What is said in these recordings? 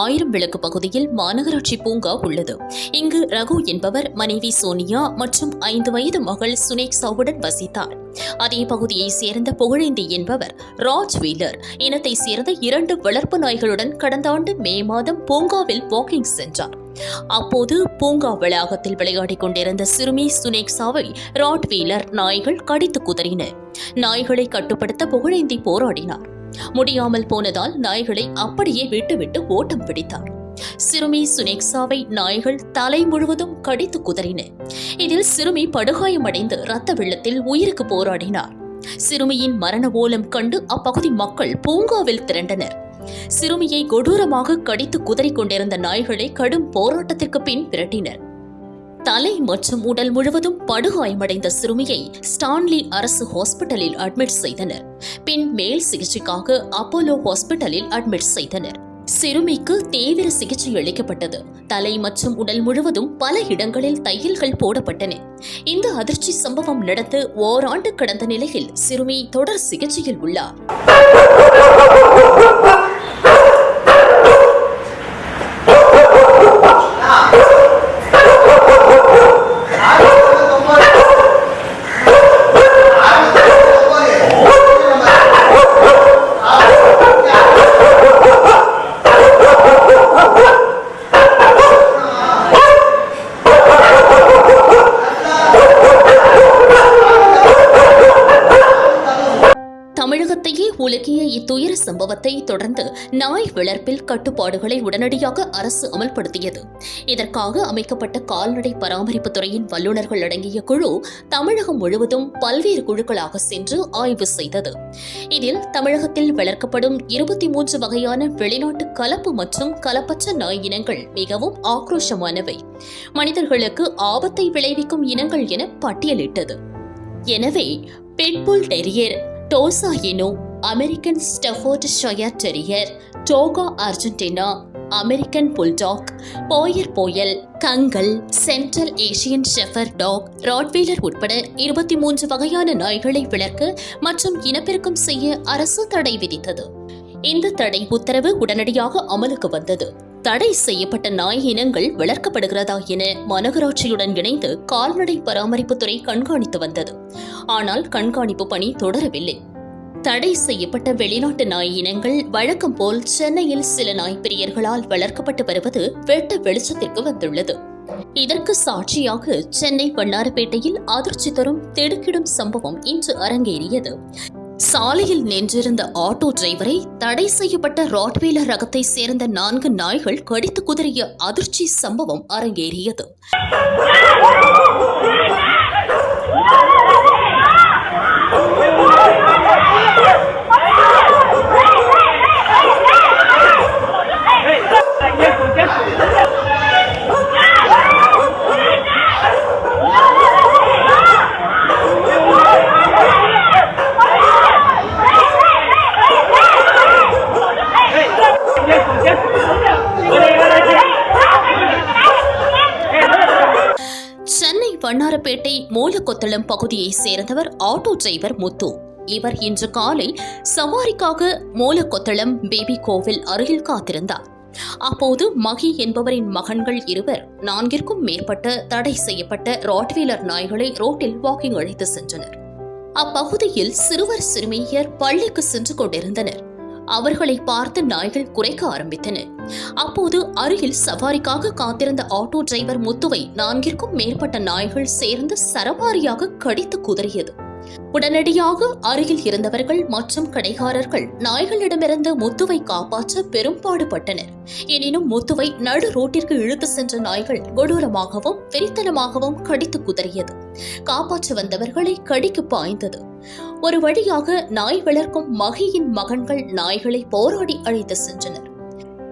ஆயிரம் விளக்கு பகுதியில் மாநகராட்சி பூங்கா உள்ளது. இங்கு ரகு என்பவர் மனைவி சோனியா மற்றும் ஐந்து வயது மகள் சுனேக்ஸாவுடன் வசித்தார். அதே பகுதியைச் சேர்ந்த புகழேந்தி என்பவர் ராஜ் வீலர் இனத்தை சேர்ந்த இரண்டு வளர்ப்பு நாய்களுடன் கடந்த ஆண்டு மே மாதம் பூங்காவில் வாக்கிங் சென்றார். அப்போது பூங்கா வளாகத்தில் விளையாடிக் கொண்டிருந்த சிறுமி சுனேக்ஸாவை ராட் வீலர் நாய்கள் கடித்து குதறின. நாய்களை கட்டுப்படுத்த புகழேந்தி போராடினார். முடியாமல் போனதால் நாய்களை அப்படியே விட்டுவிட்டு ஓட்டம் பிடித்தார். சிறுமி சுனேக்ஸாவை நாய்கள் தலை முழுவதும் கடித்து குதறின. இதில் சிறுமி படுகாயமடைந்து ரத்த வெள்ளத்தில் உயிருக்கு போராடினார். சிறுமியின் மரண ஓலம் கண்டு அப்பகுதி மக்கள் பூங்காவில் திரண்டனர். சிறுமியை கொடூரமாக கடித்து குதறிக் கொண்டிருந்த நாய்களை கடும் போராட்டத்திற்கு பின் விரட்டினர். தலை மற்றும் உடல் முழுவதும் படுகாயமடைந்த சிறுமியை ஸ்டான்லி அரசு ஹாஸ்பிட்டலில் அட்மிட் செய்தனர். பின் மேல் சிகிச்சைக்காக அப்போலோ ஹாஸ்பிட்டலில் அட்மிட் செய்தனர். சிறுமிக்கு தீவிர சிகிச்சை அளிக்கப்பட்டது. தலை மற்றும் உடல் முழுவதும் பல இடங்களில் தையல்கள் போடப்பட்டன. இந்த அதிர்ச்சி சம்பவம் நடந்து ஓராண்டு கடந்த நிலையில் சிறுமி தொடர் சிகிச்சையில் உள்ளார். தமிழகத்தையே உலுக்கிய இத்துயர சம்பவத்தை தொடர்ந்து நாய் வளர்ப்பில் கட்டுப்பாடுகளை உடனடியாக அரசு அமல்படுத்தியது. இதற்காக அமைக்கப்பட்ட கால்நடை பராமரிப்பு துறையின் வல்லுநர்கள் அடங்கிய குழு தமிழகம் முழுவதும் பல்வேறு குழுக்களாக சென்று ஆய்வு செய்தது. இதில் தமிழகத்தில் வளர்க்கப்படும் இருபத்தி மூன்று வகையான வெளிநாட்டு கலப்பு மற்றும் கலப்பற்ற நாய் இனங்கள் மிகவும் ஆக்ரோஷமானவை. மனிதர்களுக்கு ஆபத்தை விளைவிக்கும் இனங்கள் என பட்டியலிட்டது. எனவே pitbull terrier Tosa Inu American Staffordshire terrier Dogo Argentina American bulldog Boerboel Kangal Central Asian shepherd dog Rottweiler உட்பட இருபத்தி மூன்று வகையான நாய்களை விளக்க மற்றும் இனப்பெருக்கம் செய்ய அரசு தடை விதித்தது. இந்த தடை உத்தரவு உடனடியாக அமலுக்கு வந்தது. தடை செய்யப்பட்ட நாய் இனங்கள் வளர்க்கப்படுகிறதா என மாநகராட்சியுடன் இணைந்து கால்நடை பராமரிப்புத்துறை கண்காணித்து வந்தது. ஆனால் கண்காணிப்பு பணி தொடரவில்லை. தடை செய்யப்பட்ட வெளிநாட்டு நாய் இனங்கள் வழக்கம் போல் சென்னையில் சில நாய் பிரியர்களால் வளர்க்கப்பட்டு வருவது வெட்ட வெளிச்சத்திற்கு வந்துள்ளது. இதற்கு சாட்சியாக சென்னை வண்ணாரப்பேட்டையில் அதிர்ச்சி தரும் திடுக்கிடும் சம்பவம் இன்று அரங்கேறியது. சாலையில் நின்றிருந்த ஆட்டோ டிரைவரை தடை செய்யப்பட்ட ராட்வீலர் ரகத்தை சேர்ந்த நான்கு நாய்கள் கடித்து குதறிய அதிர்ச்சி சம்பவம் அரங்கேறியது. வண்ணாரப்பேட்டை மூலக்கொத்தளம் பகுதியைச் சேர்ந்தவர் ஆட்டோ டிரைவர் முத்து. இவர் இன்று காலை சவாரிக்காக மூலக்கொத்தளம் பேபி கோவில் அருகில் காத்திருந்தார். அப்போது மகி என்பவரின் மகன்கள் இருவர் நான்கிற்கும் மேற்பட்ட தடை செய்யப்பட்ட ராட்வீலர் நாய்களை ரோட்டில் வாக்கிங் அழைத்து சென்றனர். அப்பகுதியில் சிறுவர் சிறுமியர் பள்ளிக்கு சென்று கொண்டிருந்தனர். அவர்களை பார்த்து நாய்கள் குறைக்க ஆரம்பித்தன. அப்போது அருகில் சவாரிக்காக காத்திருந்த ஆட்டோ டிரைவர் முத்துவை நான்கிற்கும் மேற்பட்ட நாய்கள் சேர்ந்து சரமாரியாக கடித்து குதறியது. உடனடியாக அருகில் இருந்தவர்கள் மற்றும் கடைகாரர்கள் நாய்களிடமிருந்து முத்துவை காப்பாற்ற பெரும்பாடுபட்டனர் எனினும் முத்துவை நடு ரோட்டிற்கு இழுத்து சென்ற நாய்கள் கொடூரமாகவும் வெறித்தனமாகவும் கடித்து குதறியது. காப்பாற்ற வந்தவர்களை கடிக்கு பாய்ந்தது. ஒரு வழியாக நாய் வளர்க்கும் மகியின் மகன்கள் நாய்களை போராடி அழைத்து சென்றனர்.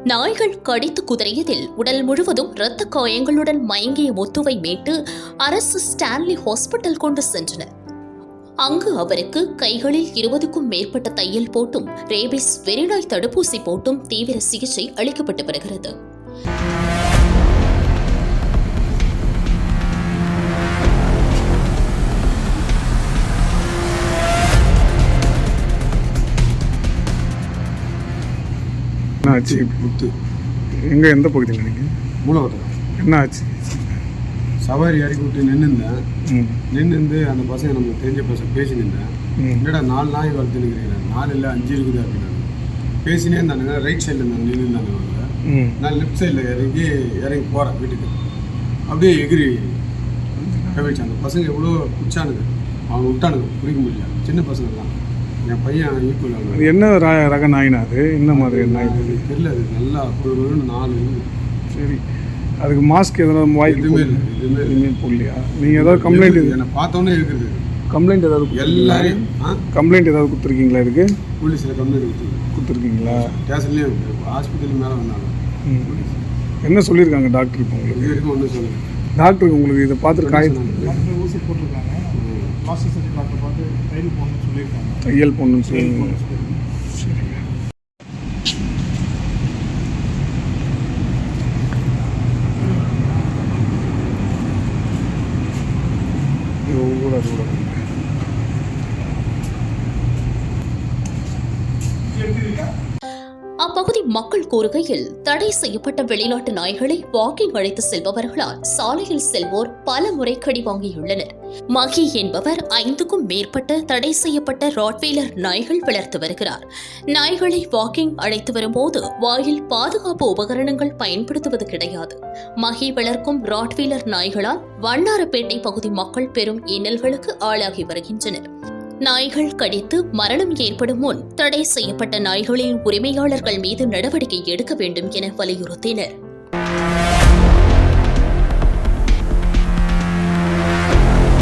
நாய்கள் கடித்து குதறியதில் உடல் முழுவதும் இரத்த காயங்களுடன் மயங்கிய முத்துவை மீட்டு அரசு ஸ்டான்லி ஹாஸ்பிட்டல் கொண்டு சென்றனர். அங்கு அவருக்கு கைகளில் இருபதுக்கும் மேற்பட்ட தையல் போட்டும் ரேபிஸ் வெறிநாய் தடுப்பூசி போட்டும் தீவிர சிகிச்சை அளிக்கப்பட்டு வருகிறது. ஆச்சு முத்து எங்கே எந்த பகுதியில் நீங்கள் மூலவட்டம் என்ன ஆச்சு சவாரி இறக்கி விட்டு நின்றுந்தேன் ம். நின்று அந்த பசங்க நமக்கு தெரிஞ்ச பசங்க பேசி நின்றேன். ம். என்னடா நாலு நாய் வளர்த்து நிற்கிறேன் நாலு இல்லை அஞ்சு இருக்குது அப்படின்னாங்க பேசினே இருந்தானுங்க. ரைட் சைடில் இருந்தாங்க நின்று இருந்தானுங்க அவங்க. ம். நான் லெஃப்ட் சைடில் இறங்கி இறங்கி போகிறேன் வீட்டுக்கு. அப்படியே எகிரி கவிச்சு அந்த பசங்க எவ்வளோ குச்சானுங்க. அவங்க விட்டானுங்க. பிடிக்க முடியல. சின்ன பசங்க தான் என் பையன் ஈக்குவல் என்ன ரக நாயினா அது? என்ன மாதிரி நாய்? தெரியல. அது நல்லா ஒரு நாலு. சரி. அதுக்கு மாஸ்க் எதனா வாய்க்கு எதுவுமே இல்லை எதுவுமே எதுவுமே போடலையா? நீங்கள் ஏதாவது கம்ப்ளைண்ட் என்னை பார்த்தோன்னே இருக்குது கம்ப்ளைண்ட் ஏதாவது? எல்லாரையும் ஆ? கம்ப்ளைண்ட் ஏதாவது கொடுத்துருக்கீங்களா இதுக்கு? போலீஸில் கம்ப்ளைண்ட் கொடுத்து கொடுத்துருக்கீங்களா? ஸ்டேஷன்லேயும் ஹாஸ்பிட்டல் மேலே வந்தாங்க. ம். என்ன சொல்லியிருக்காங்க டாக்டர் இப்போ உங்களுக்கு? இது வரைக்கும் ஒன்றும் டாக்டர் உங்களுக்கு இதை பார்த்துட்டு காயம் டாக்டர் ஊசி போட்டிருக்காங்க. பிளாஸ்டிக் சர்ஜரி டாக்டர் பார்த்து தையல் போடணும்னு சொல்லியிருக்காங்க. தையல் பொண்ணுன்னு தையல் சொல்லுங்க போடணும்னு சொல்லியிருக்காங்க சரிங்க இது கூட அது கூட அப்பகுதி மக்கள் கூறுகையில் தடை செய்யப்பட்ட வெளிநாட்டு நாய்களை வாக்கிங் அழைத்து செல்பவர்களால் சாலையில் செல்வோர் பல முறை கடி வாங்கியுள்ளனர். மகி என்பவர் ஐந்துக்கும் மேற்பட்ட தடை செய்யப்பட்ட ராட்வீலர் நாய்கள் வளர்த்து வருகிறார். நாய்களை வாக்கிங் அழைத்து வரும்போது வாயில் பாதுகாப்பு உபகரணங்கள் பயன்படுத்துவது கிடையாது. மகி வளர்க்கும் ராட்வீலர் நாய்களால் வண்ணாரப்பேட்டை பகுதி மக்கள் பெரும் இன்னல்களுக்கு ஆளாகி வருகின்றனர். நாய்கள் கடித்து மரணம் ஏற்படும் முன் தடை செய்யப்பட்ட நாய்களின் உரிமையாளர்கள் மீது நடவடிக்கை எடுக்க வேண்டும் என வலியுறுத்தினர்.